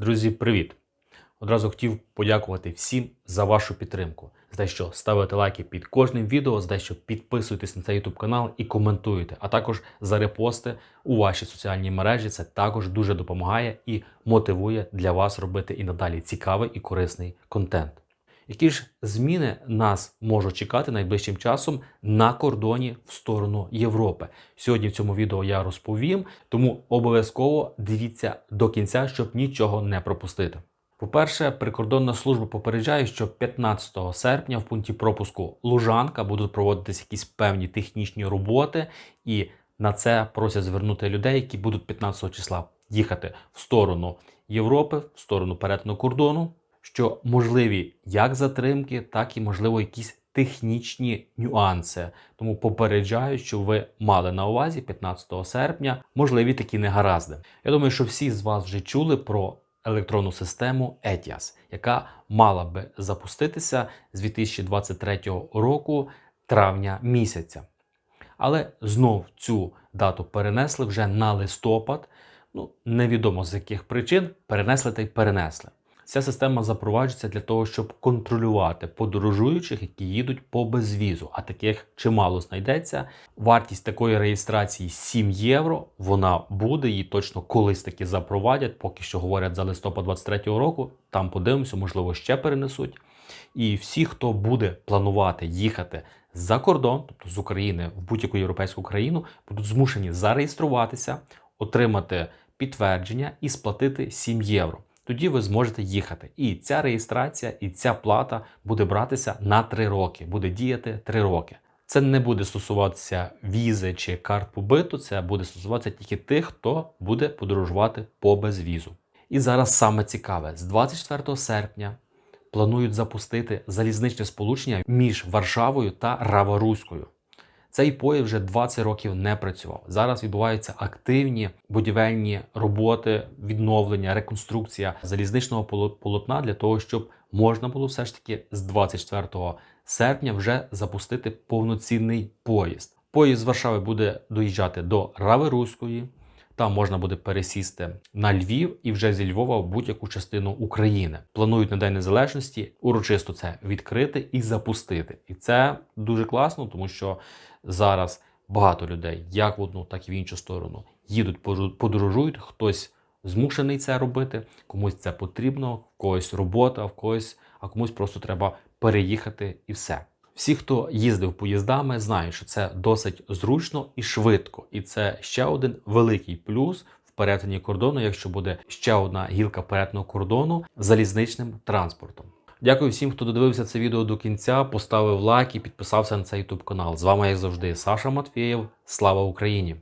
Друзі, привіт! Одразу хотів подякувати всім за вашу підтримку. За що ставите лайки під кожним відео, за що підписуєтесь на цей YouTube канал і коментуєте, а також за репости у ваші соціальні мережі. Це також дуже допомагає і мотивує для вас робити і надалі цікавий і корисний контент. Які ж зміни нас можуть чекати найближчим часом на кордоні в сторону Європи? Сьогодні в цьому відео я розповім, тому обов'язково дивіться до кінця, щоб нічого не пропустити. По-перше, прикордонна служба попереджає, що 15 серпня в пункті пропуску Лужанка будуть проводитись якісь певні технічні роботи, і на це просять звернути людей, які будуть 15 числа їхати в сторону Європи, в сторону перетину кордону що можливі як затримки, так і можливо якісь технічні нюанси. Тому попереджаю, що ви мали на увазі 15 серпня можливі такі негаразди. Я думаю, що всі з вас вже чули про електронну систему ETIAS, яка мала би запуститися з 2023 року травня місяця. Але знов цю дату перенесли вже на листопад. Ну, невідомо з яких причин перенесли та й перенесли. Ця система запроваджується для того, щоб контролювати подорожуючих, які їдуть по безвізу, а таких чимало знайдеться. Вартість такої реєстрації 7 євро. Вона буде, її точно колись таки запровадять. Поки що говорять за листопад 23-го року. Там подивимося, можливо, ще перенесуть. І всі, хто буде планувати їхати за кордон, тобто з України в будь-яку європейську країну, будуть змушені зареєструватися, отримати підтвердження і сплатити 7 євро тоді ви зможете їхати. І ця реєстрація, і ця плата буде братися на 3 роки, буде діяти 3 роки. Це не буде стосуватися візи чи карт побиту, це буде стосуватися тільки тих, хто буде подорожувати по безвізу. І зараз саме цікаве: з 24 серпня планують запустити залізничне сполучення між Варшавою та Раваруською. Цей поїзд вже 20 років не працював. Зараз відбуваються активні будівельні роботи, відновлення, реконструкція залізничного полотна для того, щоб можна було все ж таки з 24 серпня вже запустити повноцінний поїзд. Поїзд з Варшави буде доїжджати до Раверуської. Там можна буде пересісти на Львів і вже зі Львова в будь-яку частину України. Планують на День Незалежності урочисто це відкрити і запустити. І це дуже класно, тому що зараз багато людей, як в одну, так і в іншу сторону, їдуть, подорожують. Хтось змушений це робити, комусь це потрібно, в когось робота, в когось, а комусь просто треба переїхати і все. Всі, хто їздив поїздами, знають, що це досить зручно і швидко, і це ще один великий плюс в перетині кордону, якщо буде ще одна гілка перетину кордону залізничним транспортом. Дякую всім, хто додивився це відео до кінця, поставив лайк і підписався на цей YouTube канал. З вами, як завжди, Саша Матвієв. Слава Україні!